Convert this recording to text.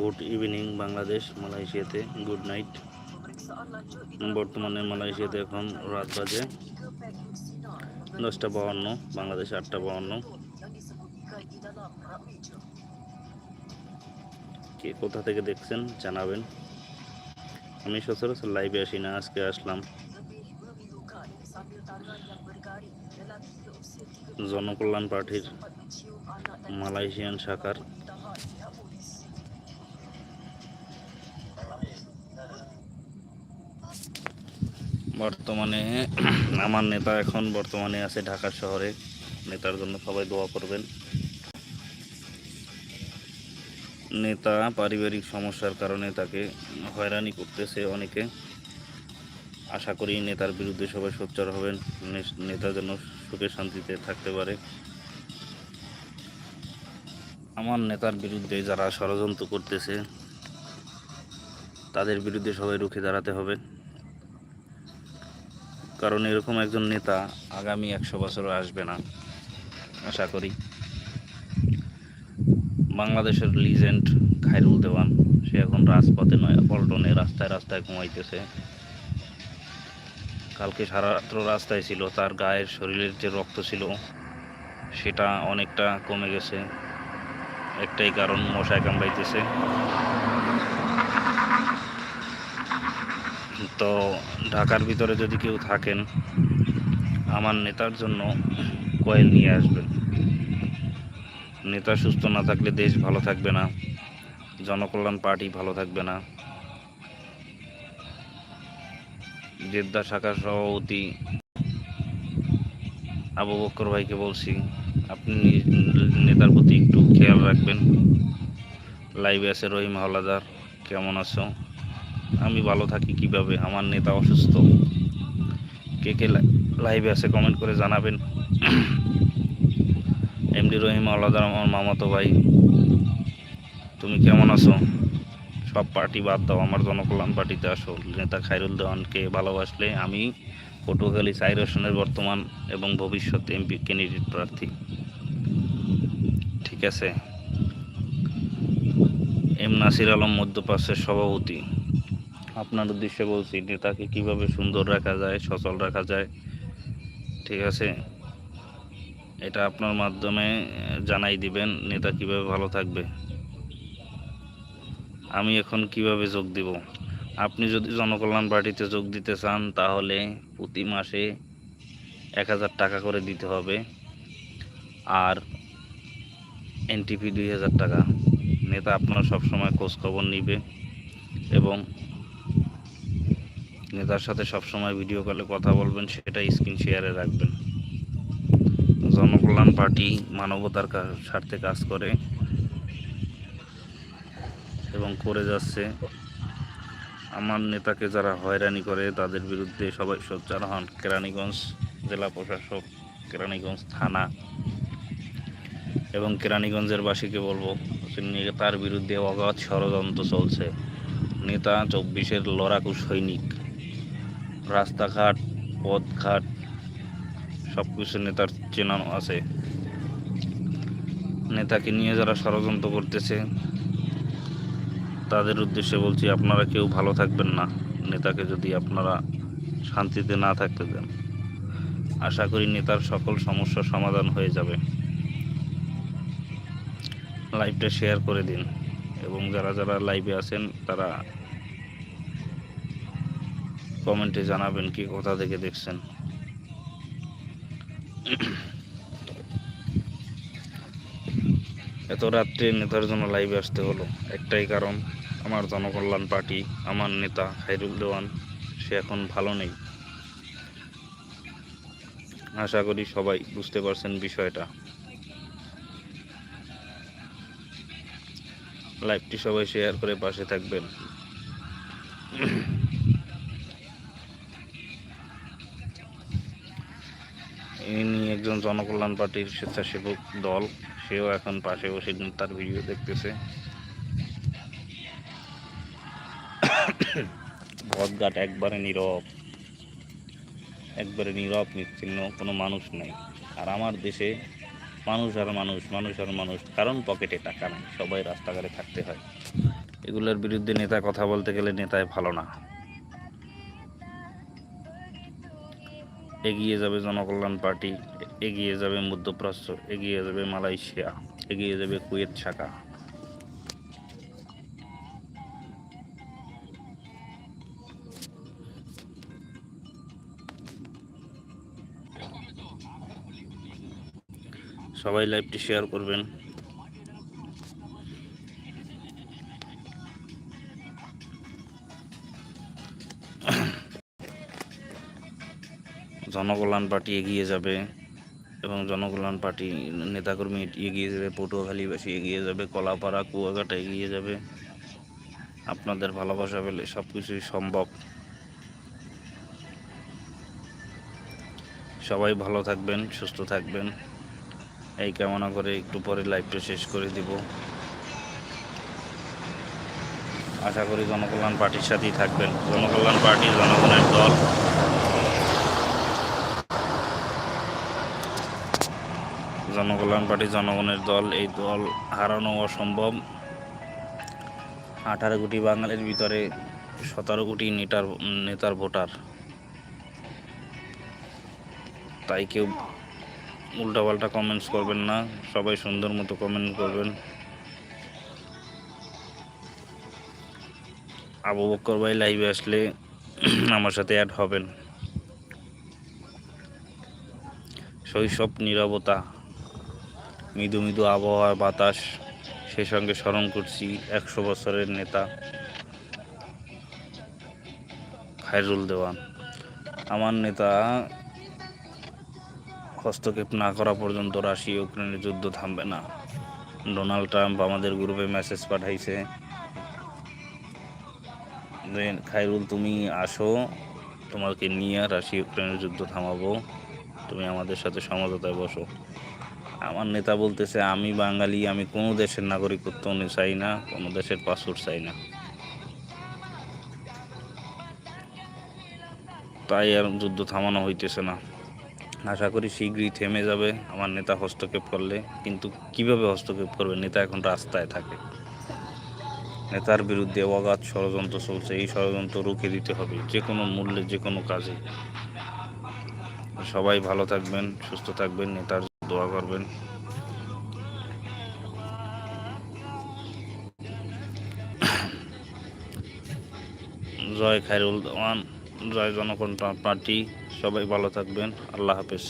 Good evening Bangladesh, মালয়েশিয়াতে good night. বর্তমানে মালয়েশিয়াতে এখন রাত বাজে দশটা বাউন্ন, বাংলাদেশ আটটা বাউন্ন। কে কোথা থেকে দেখছেন জানাবেন। আমি সচরাচর লাইভে আসি না, আজকে আসলাম। জনকল্যাণ পার্টির মালয়েশিয়ান শাখার বর্তমানে আমার নেতা এখন বর্তমানে আছে ঢাকা শহরে। নেতার জন্য সবাই দোয়া করবেন। নেতা পারিবারিক সমস্যার কারণে তাকে হয়রানি করতেছে অনেকে। আশা করি নেতার বিরুদ্ধে সবাই সোচ্চার হবেন। নেতা যেন সুখে শান্তিতে থাকতে পারে। আমার নেতার বিরুদ্ধে যারা ষড়যন্ত্র করতেছে, তাদের বিরুদ্ধে সবাই রুখে দাঁড়াতে হবে। কারণ এরকম একজন নেতা আগামী একশো বছর আসবে না, আশা করি। বাংলাদেশের লিজেন্ড খায়রুল দেওয়ান, সে এখন রাজপথে নয়, পল্টনে রাস্তায় রাস্তায় ঘুমাইতেছে। কালকে সারা রাত্র রাস্তায় ছিল, তার গায়ের শরীরের যে রক্ত ছিল, সেটা অনেকটা কমে গেছে। একটাই কারণ মশায় কামড়াইতেছে। তো ঢাকার ভিতরে যদি কেউ থাকেন, আমার নেতার জন্য কয়েল নিয়ে আসবেন। নেতা সুস্থ না থাকলে দেশ ভালো থাকবে না, জনকল্যাণ পার্টি ভালো থাকবে না। জেদ্দা শাখার সভাপতি আবু বক্কর ভাইকে বলছি, আপনি নেতার প্রতি একটু খেয়াল রাখবেন। লাইভে আছে রহিম হাওলাদার, কেমন আছো? আমি ভালো থাকি কীভাবে? আমার নেতা অসুস্থ। কে কে লাই- লাইভে আছে কমেন্ট করে জানাবেন। এমডি রহিম আলাদার আমার মামাতো ভাই। তুমি কেমন আছো? সব পার্টি বাদ দাও, আমার জনকল্যাণ পার্টিতে আসো। নেতা খাইরুল দেওয়ানকে ভালোবাসলে আমি পটুয়াখালী সাইরসনের বর্তমান এবং ভবিষ্যৎ এমপি ক্যান্ডিডেট প্রার্থী। ঠিক আছে। এম নাসির আলম, মধ্যপ্রাচ্যের সভাপতি। আপনার উদ্দেশ্যে বলছি, নেতাকে কীভাবে সুন্দর রাখা যায়, সচল রাখা যায়, ঠিক আছে? এটা আপনার মাধ্যমে জানাই দিবেন, নেতা কীভাবে ভালো থাকবে। আমি এখন কীভাবে যোগ দিব? আপনি যদি জনকল্যাণ পার্টিতে যোগ দিতে চান, তাহলে প্রতি মাসে এক হাজার টাকা করে দিতে হবে। আর এনটিপি দুই হাজার টাকা। নেতা আপনার সবসময় খোঁজ খবর নিবে এবং নেতার সাথে সবসময় ভিডিও কলে কথা বলবেন সেটা স্ক্রিন শেয়ারে রাখবেন। জনকল্যাণ পার্টি মানবতার স্বার্থে কাজ করে এবং করে যাচ্ছে। আমার নেতাকে যারা হয়রানি করে, তাদের বিরুদ্ধে সবাই সোচ্চার হন। কেরানীগঞ্জ জেলা প্রশাসক, কেরানীগঞ্জ থানা এবং কেরানীগঞ্জের বাসীকে বলব নেতার বিরুদ্ধে অগাধ ষড়যন্ত্র চলছে। নেতা চব্বিশের লড়াকু সৈনিক। রাস্তাঘাট, পথঘাট সব কিছু নেতার চেনানো আছে। নেতাকে নিয়ে যারা ষড়যন্ত্র করতেছে, তাদের উদ্দেশ্যে বলছি, আপনারা কেউ ভালো থাকবেন না। নেতাকে যদি আপনারা শান্তিতে না থাকতে দেন। আশা করি নেতার সকল সমস্যার সমাধান হয়ে যাবে। লাইভটা শেয়ার করে দিন। এবং যারা যারা লাইভে আছেন, তারা কমেন্টে জানাবেন কি কোথা থেকে দেখছেন। এত রাত্রে নেতার জন্য লাইভে আসতে হলো। একটাই কারণ, আমার জনকল্যাণ পার্টি, আমার নেতা খাইরুল দেওয়ান, সে এখন ভালো নেই। আশা করি সবাই বুঝতে পারছেন বিষয়টা। লাইভটি সবাই শেয়ার করে পাশে থাকবেন। একজন জনকল্যাণ পার্টির স্বেচ্ছাসেবক দল, সেও এখন পাশে বসে তার ভিডিও দেখতেছে। ভদঘাট একবারে নীরব। একবারে নীরব, নিচ্ছিন্ন, কোনো মানুষ নেই। আর আমার দেশে মানুষ আর মানুষ মানুষ আর মানুষ, কারণ পকেটে টাকা নেই, সবাই রাস্তাঘাটে থাকতে হয়। এগুলোর বিরুদ্ধে নেতা কথা বলতে গেলে নেতায় ভালো না। এগিয়ে যাবে জনকল্যাণ পার্টি, এগিয়ে যাবে মধ্যপ্রাচ্য, এগিয়ে যাবে মালয়েশিয়া, এগিয়ে যাবে কুয়েত শাখা। সবাই লাইভটি শেয়ার করবেন। জনকল্যাণ পার্টি এগিয়ে যাবে এবং জনকল্যাণ পার্টি নেতাকর্মী এগিয়ে যাবে, পটুয়াখালীবাসী এগিয়ে যাবে, কলাপাড়া, কুয়াঘাটা এগিয়ে যাবে। আপনাদের ভালোবাসা পেলে সব কিছুই সম্ভব। সবাই ভালো থাকবেন, সুস্থ থাকবেন। এই কামনা করে একটু পরে লাইভটা শেষ করে দিব। আশা করি জনকল্যাণ পার্টির সাথেই থাকবেন। জনকল্যাণ পার্টি জনগণের দল। জনকল্যাণ পার্টি জনগণের দল, এই দল হারানো অসম্ভব। আঠারো কোটি বাঙালির ভিতরে সতেরো কোটি নেতার নেতার ভোটার। তাই কেউ উল্টাপাল্টা কমেন্টস করবেন না, সবাই সুন্দর মতো কমেন্ট করবেন। আবু বক্কর ভাই লাইভে আসলে আমার সাথে অ্যাড হবেন। শৈশব নীরবতা। মৃদু মৃদু আবহাওয়ার বাতাস সেই সঙ্গে স্মরণ করছি একশো বছরের নেতা খায়রুল দেওয়ান। আমার নেতা হস্তক্ষেপ না করা পর্যন্ত রাশিয়া ইউক্রেনের যুদ্ধ থামবে না। ডোনাল্ড ট্রাম্প আমাদের গ্রুপে মেসেজ পাঠাইছে খায়রুল, তুমি আসো, তোমাকে নিয়ে রাশিয়া ইউক্রেনের যুদ্ধ থামাবো। তুমি আমাদের সাথে সমঝোতায় বসো। আমার নেতা বলতেছে, আমি বাঙালি, আমি কোনো দেশের নাগরিকত্ব চাই না, কোনো দেশের পাসপোর্ট চাই না। তাই আর যুদ্ধ থামানো হইতেছে না। আশা করি শীঘ্রই থেমে যাবে আমার নেতা হস্তক্ষেপ করলে। কিন্তু কীভাবে হস্তক্ষেপ করবে? নেতা এখন রাস্তায় থাকে। নেতার বিরুদ্ধে অগাধ ষড়যন্ত্র চলছে। এই ষড়যন্ত্র রুখে দিতে হবে, যে কোনো মূল্যে, যে কোনো কাজে। সবাই ভালো থাকবেন, সুস্থ থাকবেন, নেতার দোয়া করবেন। জয় খাইরুল দেওয়ান জয় জনকণ্ঠ পার্টি সবাই ভালো থাকবেন আল্লাহ হাফেজ।